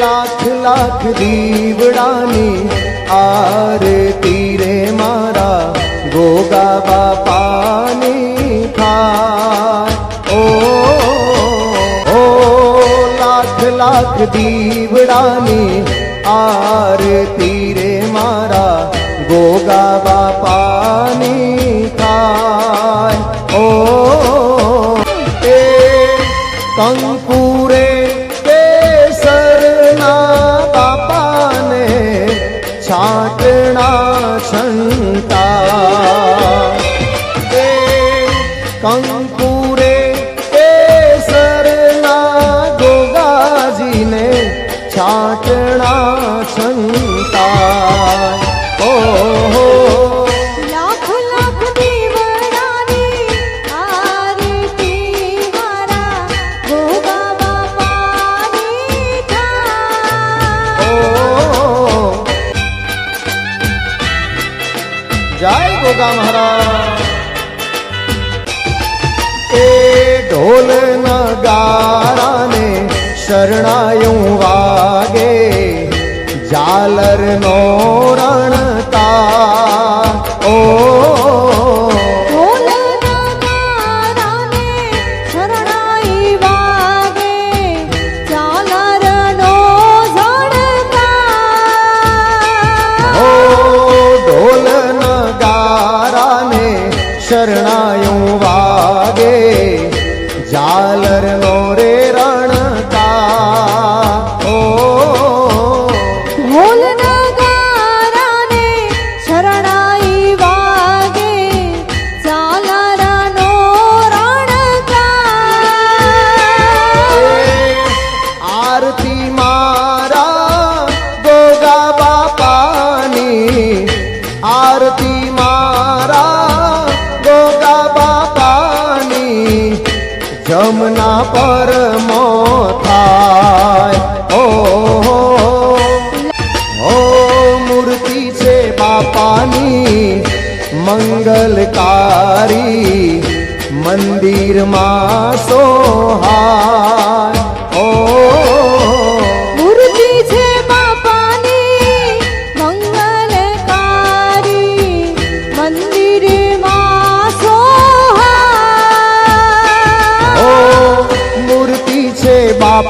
લાખ લાખ દીવડાની આરતી રે મારા ગોગા બાપાની ઓ ઓ લાખ લાખ દીવડાની આરતી કંકુરે કેસરના ગોગાજીને છાટણા છંટા ઓહો લાખ લાખ દીવડાની આરતી મારા ગોગા બાપાની થાય જય ગોગા મહારાજ એ ઢોલ નગારાને શરણાયું વાગે ઝાલર નો રણતા. ઓ આરતી મારા ગોગા બાપાની જમના પર મો થાય ઓ ઓ મૂર્તિ છે બાપાની મંગલકારી મંદિરમાં સોહાય. ઓ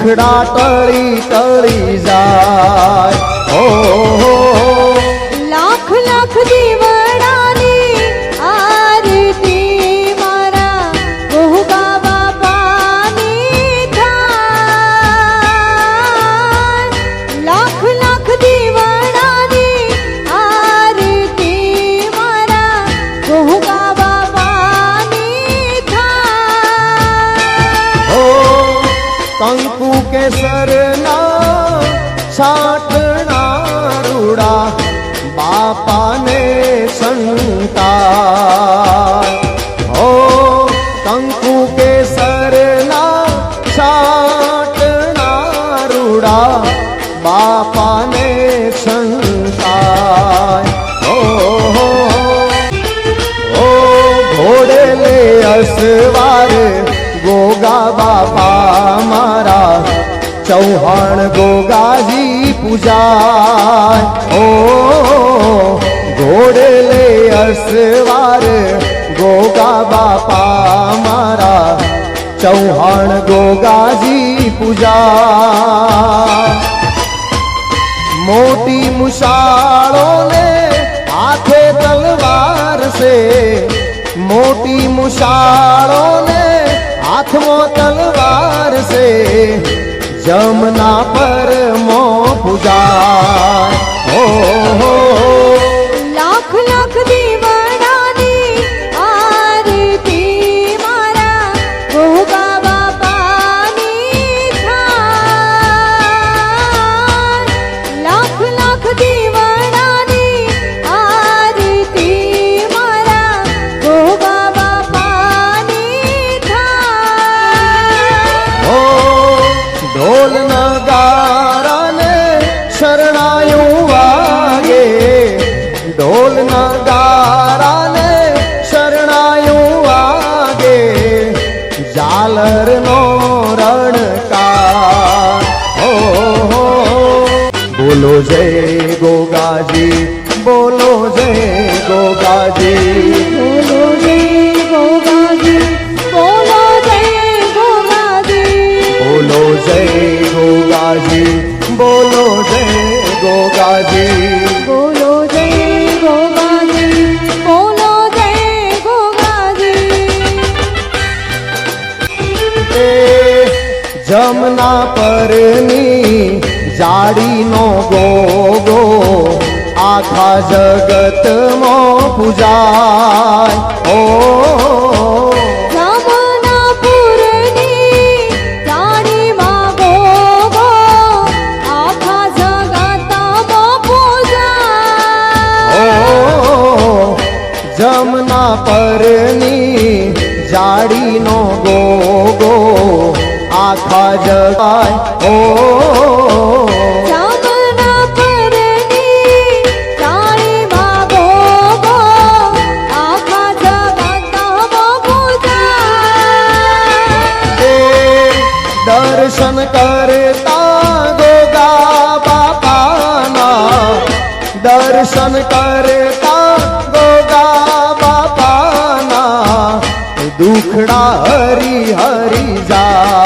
દુખડા ટળી ટળી જાય. ઓ અસવાર ગોગા બાપા મારા ચૌહાણ ગોગાજી પૂજા ઓ, ઘોડે લે અસવાર ગોગા બાપા મારા ચૌહાણ ગોગાજી પૂજા મોટી મુશાળોને હાથે તલવાર છે. મોટી મુશાળોને હાથમાં તલવાર છે જમના પર મો પૂજા બોલો જય ગોગાજી બોલો જય ગોગાજી બોલો જય ગોગાજી બોલો જય ગોગાજી બોલો જય ગોગાજી બોલો જય ગોગાજી બોલો જય ગોગાજી બોલો જય ગોગાજી એ જમના પરની જાડીનો ગોગો આખા જગતમાં પૂજાય. ઓ ભજવાય ઓ. દર્શન કરતા ગોગા બાપાના. દર્શન કરતા ગોગા બાપાના. દુખડા હરી હરી જા.